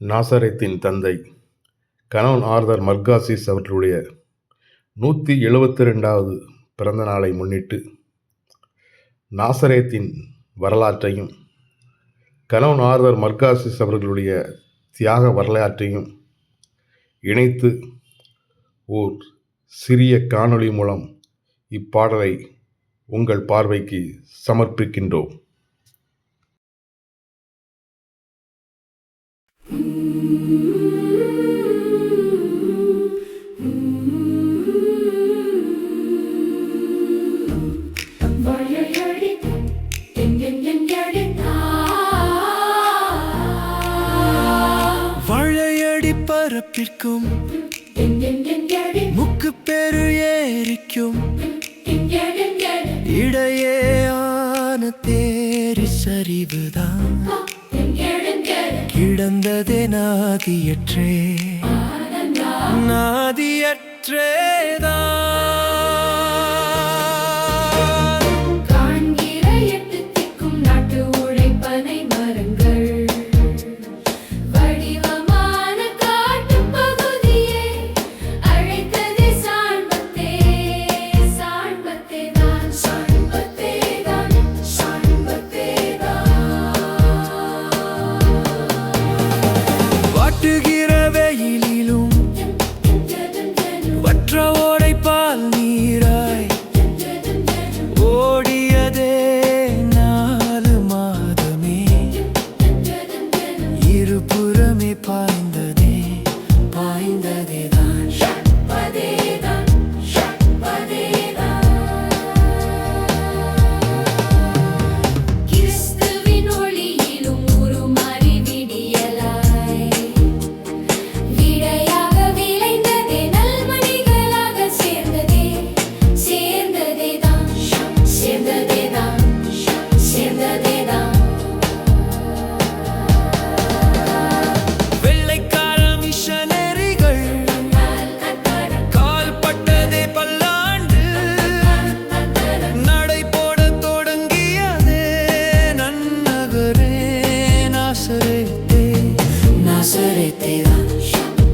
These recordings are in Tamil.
நாசரத்தின் தந்தை கணவன் ஆர்தர் மர்காசிஸ் அவர்களுடைய நூற்றி எழுபத்தி ரெண்டாவது பிறந்த நாளை முன்னிட்டு நாசரேத்தின் வரலாற்றையும் கணவன் ஆர்தர் மர்காசிஸ் அவர்களுடைய தியாக வரலாற்றையும் இணைத்து ஓர் சிறிய காணொளி மூலம் இப்பாடலை உங்கள் பார்வைக்கு சமர்ப்பிக்கின்றோம். அடி பரப்பிற்கும் முக்கு பெரு ஏரிக்கும் இடையேயான தேரி சரிவுதான். கிடந்ததே நாதியற்றே நாதியற்றேதான். Насередина,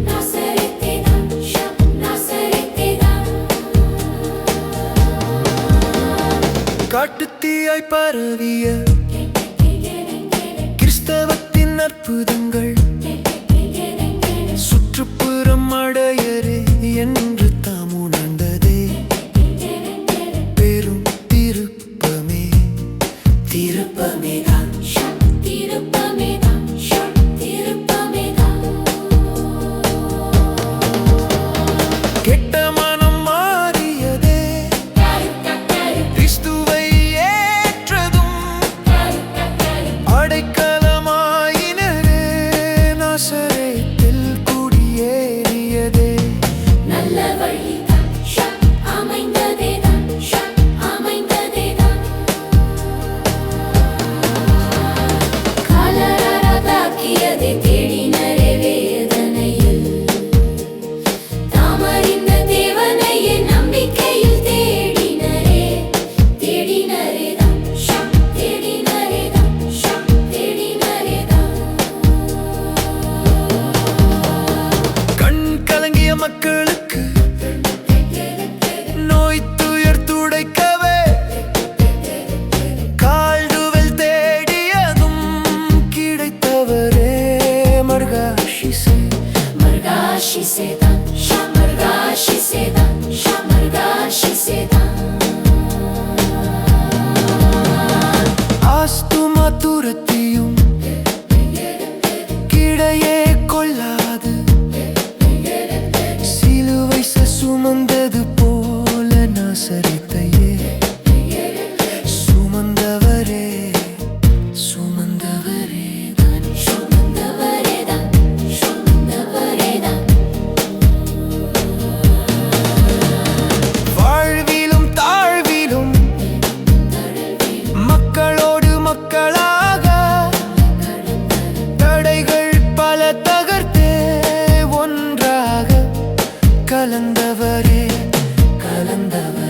насередина, насередина. காட்டுத்தீயாய் பரவிய கிறிஸ்தவத்தின் அற்புதங்கள் şeytan. கலந்தவரே கலந்தவர்.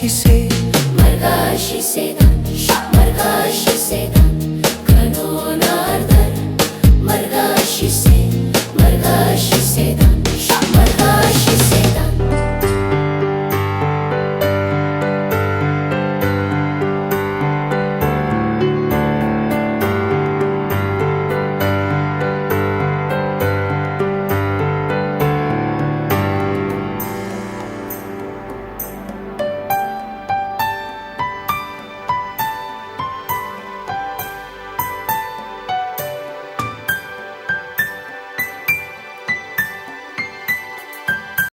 she say? My God, she say